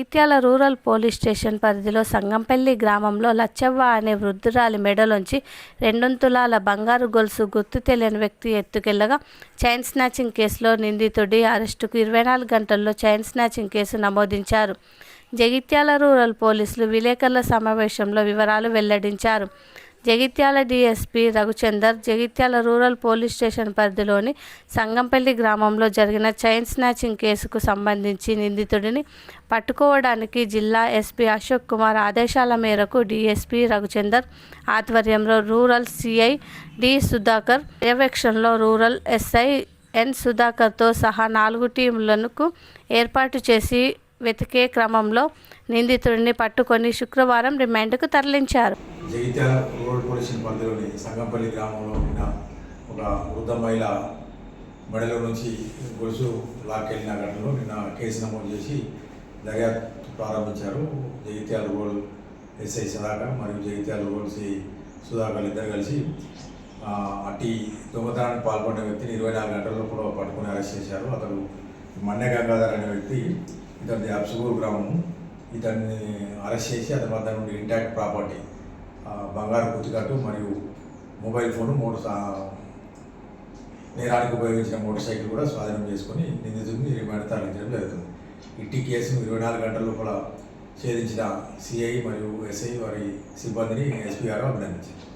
ఇత్యాల rural police station పరిధిలో సంగంపల్లి గ్రామంలో లచ్చవ్వ అనే వృద్ధురాలి మెడలోంచి రెండొంతులాల బంగారు గొలుసు గుర్తు తెలియని వ్యక్తి ఎత్తుకెళ్ళగా చైన్ స్నాచింగ్ కేసులో నిందితుడి అరెస్టుకు ఇరవై నాలుగు గంటల్లో చైన్ స్నాచింగ్ కేసు నమోదించారు. జగిత్యాల రూరల్ పోలీసులు విలేకరుల సమావేశంలో వివరాలు వెల్లడించారు. Jagtial DSP Raghuchander Jagtial rural police station పరిధిలోని సంగంపల్లి గ్రామంలో జరిగిన చైన్ స్నాచింగ్ కేసుకు సంబంధించి నిందితుడిని పట్టుకోవడానికి జిల్లా ఎస్పీ అశోక్ కుమార్ ఆదేశాల మేరకు డిఎస్పి రఘుచందర్ ఆధ్వర్యంలో రూరల్ సిఐ డి సుధాకర్ పర్యవేక్షణలో రూరల్ ఎస్ఐ ఎన్ సుధాకర్తో సహా నాలుగు టీంలకు ఏర్పాటు చేసి వెతికే క్రమంలో నిందితుడిని పట్టుకొని శుక్రవారం రిమాండ్కు తరలించారు. జగిత్యాల రోడ్ పోలీస్ పరిధిలోని సంగంపల్లి గ్రామంలో ఉన్న ఒక వృద్ధ మహిళ మెడలో నుంచి గొలుసు లాక్కెళ్ళిన ఘటనలో నిన్న కేసు నమోదు చేసి దర్యాప్తు ప్రారంభించారు. జగిత్యాల రోడ్ ఎస్ఐ సుధాకర్ మరియు జగిత్యాల రోడ్ సి సుధాకర్ ఇద్దరు కలిసి ఆ, అట్టి దొంగతనానికి పాల్పడిన వ్యక్తిని ఇరవై నాలుగు గంటల్లో కూడా పట్టుకుని అరెస్ట్ చేశారు. అతడు మన్నె గంగాధర్ అనే వ్యక్తి ఇతని అప్సుగూరు గ్రామము ఇతన్ని అరెస్ట్ చేసి అతని వద్ద నుండి ఇంటాక్ట్ ప్రాపర్టీ బంగారు గుర్తుకట్టు మరియు మొబైల్ ఫోను మోటార్ సా- నేరానికి ఉపయోగించిన మోటార్ సైకిల్ కూడా స్వాధీనం చేసుకొని నిందితుడిని రిమాండ్ తరలించడం జరుగుతుంది. ఇట్టి కేసును ఇరవై నాలుగు గంటల లోపల ఛేదించిన సిఐ మరియు ఎస్ఐ వారి సిబ్బందిని ఎస్పీ గారు అభినందించారు